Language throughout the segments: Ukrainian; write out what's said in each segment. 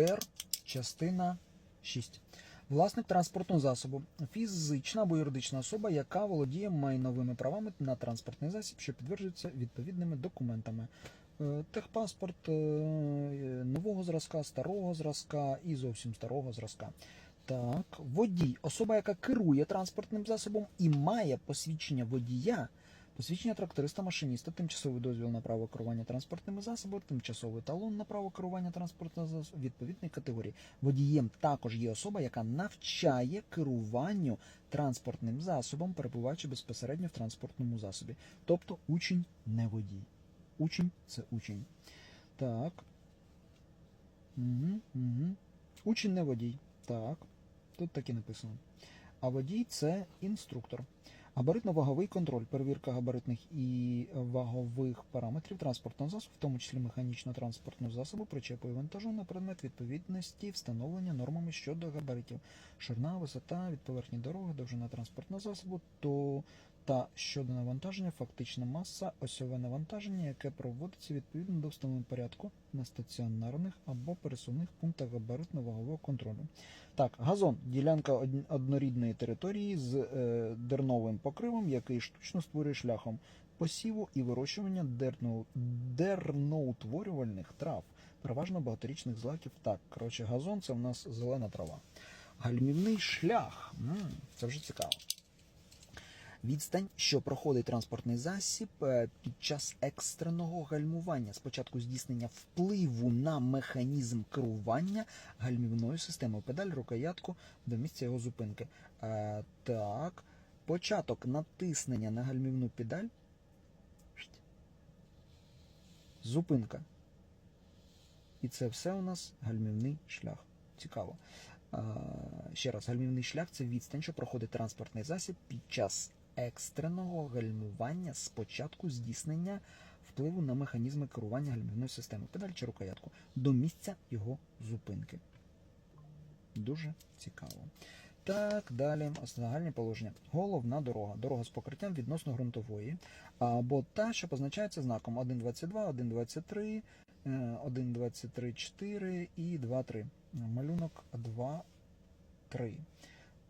Р, частина 6. Власник транспортного засобу фізична або юридична особа, яка володіє майновими правами на транспортний засіб, що підтверджується відповідними документами. Е, Техпаспорт е, нового зразка, старого зразка і зовсім старого зразка. Так, водій, особа, яка керує транспортним засобом і має посвідчення водія, посвідчення тракториста, машиніста, тимчасовий дозвіл на право керування транспортними засобами, тимчасовий талон на право керування транспортним засобом відповідної категорії. Водієм також є особа, яка навчає керуванню транспортним засобом, перебуваючи безпосередньо в транспортному засобі. Тобто учень не водій. Учень це учень. Так. Угу, угу. Учень не водій. Так. Тут так і написано. А водій це інструктор. Габаритно-ваговий контроль, перевірка габаритних і вагових параметрів транспортного засобу, в тому числі механічно-транспортного засобу, причепу і вантажу на предмет відповідності встановлення нормами щодо габаритів, ширина, висота від поверхні дороги, довжина транспортного засобу, то та щодо навантаження, фактична маса, осьове навантаження, яке проводиться відповідно до встановленого порядку на стаціонарних або пересувних пунктах габаритно-вагового контролю. Так, газон ділянка однорідної території з е, дерновим покривом, який штучно створює шляхом посіву і вирощування дерно, дерноутворювальних трав, переважно багаторічних злаків. Так, коротше, газон це в нас зелена трава. Гальмівний шлях. М, це вже цікаво. Відстань, що проходить транспортний засіб е, під час екстреного гальмування. Спочатку здійснення впливу на механізм керування гальмівною системою. Педаль, рукоятку до місця його зупинки. Е, так. Початок натиснення на гальмівну педаль. Зупинка. І це все у нас гальмівний шлях. Цікаво. Е, ще раз, гальмівний шлях це відстань, що проходить транспортний засіб під час екстреного гальмування з початку здійснення впливу на механізми керування гальмівної системи, педаль чи рукоятку, до місця його зупинки. Дуже цікаво. Так, далі загальні положення. Головна дорога. Дорога з покриттям відносно ґрунтової, або та, що позначається знаком 1.22, 1.23, е, 1.23.4 і 2.3. Малюнок 2.3.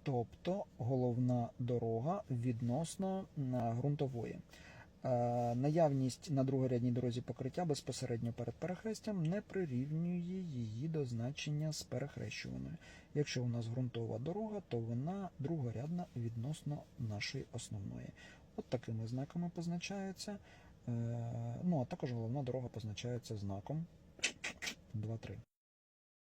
Тобто головна дорога відносно ґрунтової. Е, Наявність на другорядній дорозі покриття безпосередньо перед перехрестям не прирівнює її до значення з перехрещуваною. Якщо у нас ґрунтова дорога, то вона другорядна відносно нашої основної. От такими знаками позначається. Е, Ну а також головна дорога позначається знаком 2-3.